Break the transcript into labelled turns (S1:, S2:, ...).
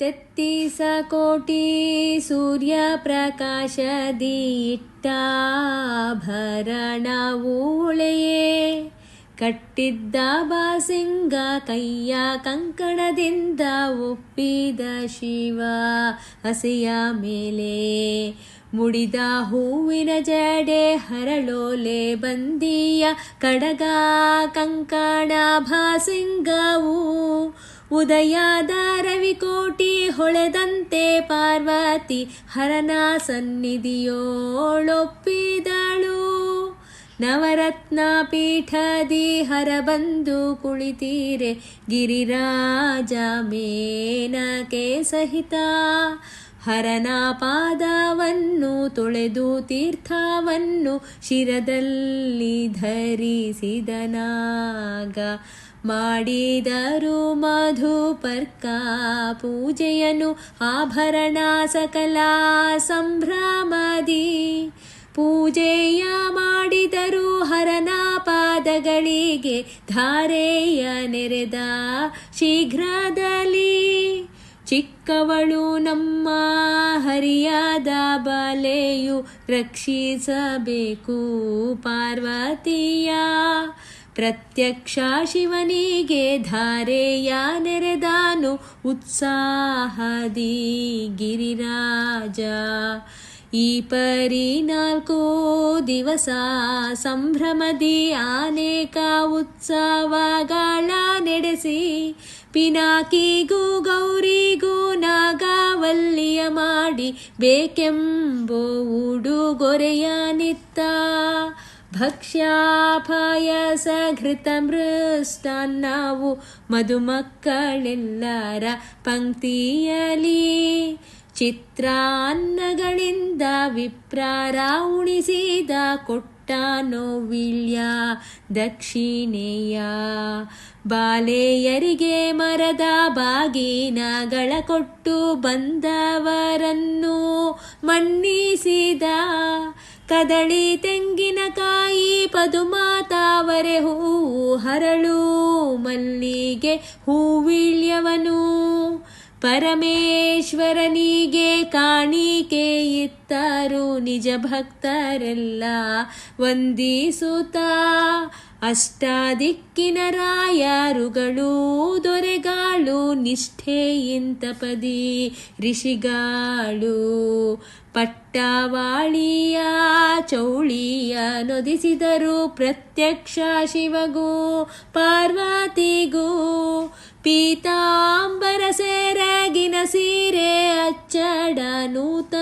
S1: ತೆತ್ತಿಸ ಕೋಟಿ ಸೂರ್ಯ ಪ್ರಕಾಶದಿ ಭರಣವೂಳೆಯೇ ಕಟ್ಟಿದ್ದ ಬಾಸಿಂಗ ಕೈಯ ಕಂಕಣದಿಂದ ಒಪ್ಪಿದ ಶಿವ ಹಸೆಯ ಮೇಲೆ ಮುಡಿದ ಹೂವಿನ ಜಡೆ ಹರಳೋಲೆ ಬಂದಿಯ ಕಡಗ ಕಂಕಣ ಭಾಸಿಂಗವು ಉದಯದ ರವಿಕೋಟಿ ಹೊಳೆದಂತೆ ಪಾರ್ವತಿ ಹರನ ಸನ್ನಿಧಿಯೋಳೊಪ್ಪಿದಳು ನವರತ್ನ ಪೀಠದಿ ಹರ ಬಂದು ಕುಳಿತೀರೆ ಗಿರಿರಾಜ ಮೇನಕೆ ಸಹಿತ. ಹರನ ಪಾದವನ್ನು ತೊಳೆದು ತೀರ್ಥವನ್ನು ಶಿರದಲ್ಲಿ ಧರಿಸಿದನಾಗ ಮಾಡಿದರು ಮಧುಪರ್ಕ ಪೂಜೆಯನು ಆಭರಣ ಸಕಲ ಸಂಭ್ರಮದಿ. ಪೂಜೆಯ ಮಾಡಿದರು ಹರನ ಪಾದಗಳಿಗೆ ಧಾರೆಯ ನೆರೆದ ಶೀಘ್ರದಲ್ಲಿ. ಚಿಕ್ಕವಳು ನಮ್ಮ ಹರಿಯಾದ ಬಲೆಯು ರಕ್ಷಿಸಬೇಕು ಪಾರ್ವತಿಯ ಪ್ರತ್ಯಕ್ಷ ಶಿವನಿಗೆ ಧಾರೆಯ ನೆರೆದಾನು ಉತ್ಸಾಹದಿ ಗಿರಿರಾಜ ಈ ಪರಿ ನಾಲ್ಕೋ ದಿವಸ ಸಂಭ್ರಮದಿ ಅನೇಕ ಉತ್ಸವಗಳ ನಡೆಸಿ, ಪಿನಾಕಿಗೂ ಗೌರಿಗೂ ನಾಗಾವಲ್ಲಿಯ ಮಾಡಿ ಬೇಕೆಂಬೋ ಉಡುಗೊರೆಯ ನಿತ್ತ ಭಕ್ಷ್ಯಾಪಾಯಸ ಘೃತ ನಾವು ಮಧುಮಕ್ಕಳೆಲ್ಲರ ಪಂಕ್ತಿಯಲಿ ಚಿತ್ರಾನ್ನಗಳಿಂದ ವಿಪ್ರಾರ ಉಣಿಸಿದ ಕೊಟ್ಟ ನೋವಿಳ್ಯ ದಕ್ಷಿಣೆಯ ಬಾಲೆಯರಿಗೆ ಮರದ ಬಾಗಿನಗಳ ಕೊಟ್ಟು ಬಂದವರನ್ನು ಮನ್ನಿಸಿದ ಕದಳಿ ತೆಂಗಿನಕಾಯಿ ಪದುಮಾತಾವರೆ ಹೂ ಹರಳು ಮಲ್ಲಿಗೆ ಹೂವಿಳ್ಯವನು ಪರಮೇಶ್ವರನಿಗೆ ಕಾಣಿಕೆ ಇತ್ತರು ನಿಜ ಭಕ್ತರೆಲ್ಲ ವಂದಿಸುತ್ತ. ಅಷ್ಟಾದಿಕ್ಕಿನ ರಾಯರುಗಳೂ ದೊರೆಗಾಳು ನಿಷ್ಠೆಯಿಂತಪದಿ ಋಷಿಗಾಳು. ಪಟ್ಟವಾಳಿಯ ಚೌಳಿಯ ನೊದಿಸಿದರು ಪ್ರತ್ಯಕ್ಷ ಶಿವಗೂ ಪಾರ್ವತಿಗೂ. ಪೀತಾಂಬರ ಸೇರಗಿನ ಸೀರೆ ಅಚ್ಚಡ ದಿವ್ಯಾಂಬರ